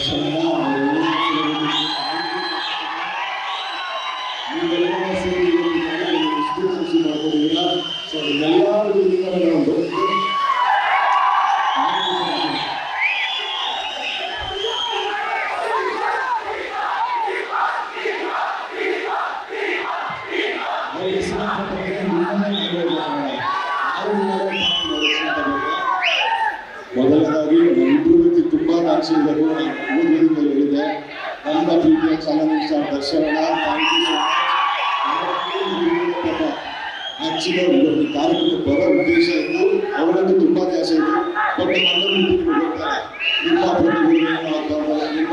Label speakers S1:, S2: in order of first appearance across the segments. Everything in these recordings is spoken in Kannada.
S1: ಸೊ ತುಂಬಾ ಮೂರು ಹೇಳಿದೆ ನನ್ನ ಪ್ರೀತಿಯ ಸ್ಟಾರ್ ದರ್ಶನ. ಒಂದು ಕಾರ್ಯಕ್ರಮಕ್ಕೆ ಬರೋ ಉದ್ದೇಶ ಇತ್ತು. ಅವರದ್ದು ತುಂಬಾ ತ್ಯಾಸ ಇತ್ತು. ಬಟ್ ನಮ್ಮ ಪ್ರತಿಭೆ ನಿಮ್ಮ ಪ್ರತಿಭೆ ನಿಮ್ಮ ಆಗಬಾರ್ದು. ನಿಮ್ಮ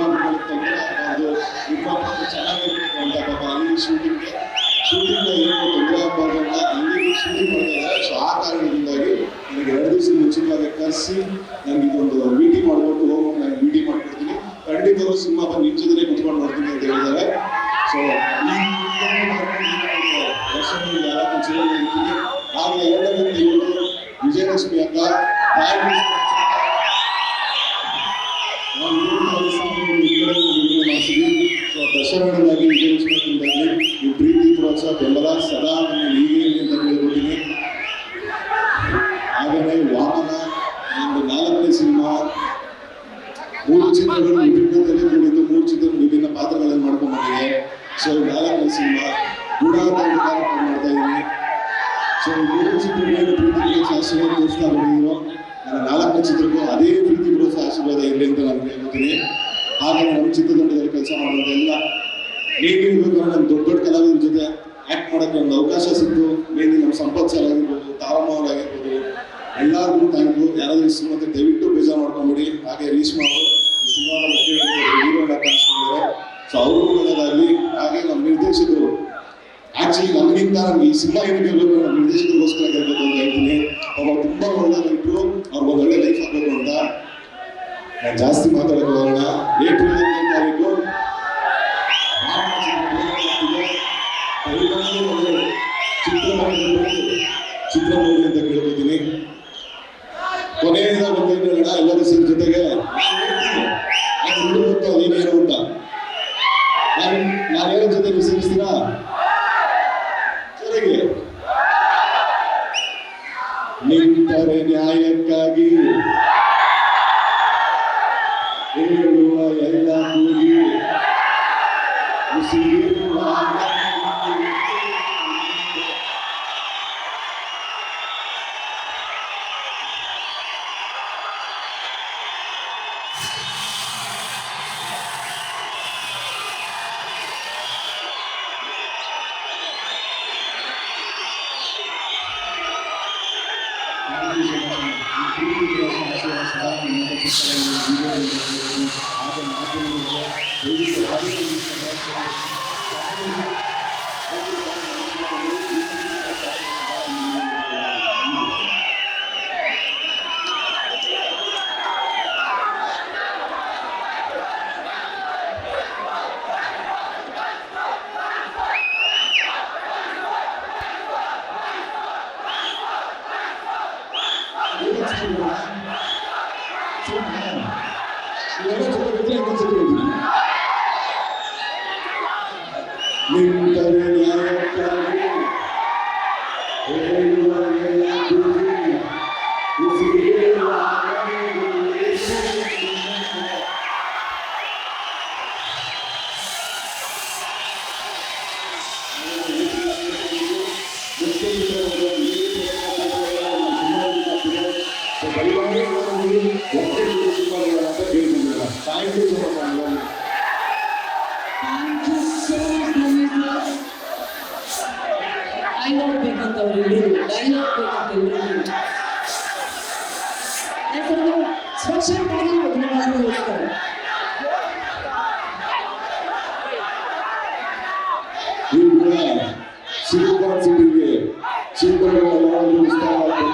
S1: ಚೆನ್ನಾಗಿರ್ಬೇಕು ಅಂತ ಪಾಪ ಅಲ್ಲಿ ಶೂಟಿಂಗ್ಗೆ ಶೂಟಿಂಗ್ ಏನು ತೊಂದರೆ ಆಗಬಾರ್ದು ಅಲ್ಲಿ ಶೂಟಿಂಗ್ ಆ ಕಾರಣದಿಂದಾಗಿ ನನಗೆ ಎರಡು ದಿವಸ ಮುಂಚಿತವಾಗಿ ಕರೆಸಿ, ನನಗೆ ಇದೊಂದು ಖಂಡಿತವಾಗ್ಲೂ ಸಿನಿಮಾ ಬಂದು ನಿಮ್ ಜೊತೆ ಕುತ್ಕೊಂಡು ನೋಡ್ತೀನಿ ಅಂತ ಹೇಳಿದ್ದಾರೆ. ಸೊ ದರ್ಶನ ಯಾರು ಇರ್ತೀನಿ ಆಗ ಎರಡನೇ ಇವತ್ತು ವಿಜಯಲಕ್ಷ್ಮಿ ಅಂತ ಸೊ ದಶರಣವಾಗಿ ವಿಜಯಲಕ್ಷ್ಮಿ ಈ ಪ್ರೀತಿ, ಪ್ರೋತ್ಸಾಹ, ಬೆಂಬಲ ಸದಾ ಮೂರು ಚಿತ್ರಗಳು ವಿಭಿನ್ನದಲ್ಲಿ ವಿಭಿನ್ನ ಪಾತ್ರಗಳನ್ನು ಮಾಡ್ಕೊಂಡು ಬಂದಿದೆ ಸೊ ನಾಲ್ಕನೇ ಸಿನಿಮಾ ಒಂದು ಕಾರ್ಯಕ್ರಮ ಮಾಡ್ತಾ ಇದ್ದೀನಿ. ಸೊ ಮೂರು ಚಿತ್ರಗಳಿಗೆ ಪ್ರೀತಿಗೆ ಆಶೀರ್ವಾದ ತೋರಿಸ್ತಾ ಬಂದಿದ್ರು ನನ್ನ ನಾಲ್ಕನೇ ಚಿತ್ರಕ್ಕೂ ಅದೇ ಪ್ರೀತಿ ಬರೋಸ ಆಶೀರ್ವಾದ ಇರಲಿ ಅಂತ ನಾನು ಹೇಳ್ಕೊತೀನಿ ಹಾಗೆ ನಮ್ಮ ಚಿತ್ರತಂಡದಲ್ಲಿ ಕೆಲಸ ಮಾಡೋದೆಲ್ಲ ಅಂದ್ರೆ ನಮ್ಮ ದೊಡ್ಡ ದೊಡ್ಡ ಕಲಾವಿದರ ಜೊತೆ ಆ್ಯಕ್ಟ್ ಮಾಡೋಕ್ಕೆ ಒಂದು ಅವಕಾಶ ಸಿಕ್ತು. ಮೇನ್ಲಿ ನಮ್ಮ ಸಂಪತ್ ಸರ್ ಆಗಿರ್ಬೋದು, ತಾರಮ್ಮ ಆಗಿರ್ಬೋದು, ಎಲ್ಲರಿಗೂ ಥ್ಯಾಂಕ್ ಯು ಯಾರಾದರೂ ಈ ಸಿನಿಮಾಕ್ಕೆ ದಯವಿಟ್ಟು ಬೇಜಾರು ಮಾಡ್ಕೊಂಬಿಡಿ. ಹಾಗೆ ರೀಚ್ ಈ ಸಿನಿಮಾದ ಹೀರೋಯಿನ್ ಕಾಣಿಸ್ಕೊಂಡಿದ್ದಾರೆ ಸೊ ಕೂಡ ಒಳ್ಳೆಯದಾಗಲಿ ಹಾಗೆ ನಮ್ಮ ನಿರ್ದೇಶಕರು ಆಕ್ಚುಲಿ ನಮಗಿಂತ ನಮ್ಗೆ ಈ ಸಿನಿಮಾ ಏನಕ್ಕೆ ಗೆಲ್ಲಬೇಕು ನಮ್ಮ ನಿರ್ದೇಶಕರಿಗೋಸ್ಕರ ಗೆಲ್ಲಬೇಕು ಅಂತ ಹೇಳ್ತೀನಿ. ಅವರು ತುಂಬಾ ಒಳ್ಳೆದಾಗಿಟ್ಟು ಅವ್ರಿಗೆ ಒಂದು ಒಳ್ಳೆ ಲೈಫ್ ಆಗಬೇಕು ಅಂತ. ನಾನು ಜಾಸ್ತಿ ಮಾತಾಡಕ್ಕೆ ಹೋಗೋಣ. ಏಪ್ರಿಲ್ ಹದಿನೈದು ತಾರೀಕು. ಚಿತ್ರ ನೋಡಿ ಅಂತ ಕೇಳ್ಕೊತೀನಿ. ಕೊನೆಯಿಂದ ಒಂದು ಹೇಳೋಣ ಎಲ್ಲರೂ ಸೇರಿ ಜೊತೆಗೆ ನಾನು ಹುಡುಗ ಗೊತ್ತು ಅದೇನೇನು ಅಂತ ನಾನು ನಾನು ಹೇಳೋ ಜೊತೆ 这人真的太我都从来没见过这种人 Thank you so much
S2: Thank you so much. Dialogue ಬೇಕಂತ ಅವರಿಬ್ಬರು ಡೈಲಾಗ್ ಬೇಕಂತ ಇಬ್ಬರು ಯಾಕಂದ್ರೆ ಸ್ಪೆಷಲ್ ಡೈಲಾಗ್ ಅದನ್ನ ಹೇಳ್ತಾರೆ
S1: ಈಗ ಸಿಲಿಕಾನ್ ಸಿಟಿಗೆ ಚಿತ್ರಗಳು ವಿಸ್ತಾರ ಬಂದಿಲ್ಲ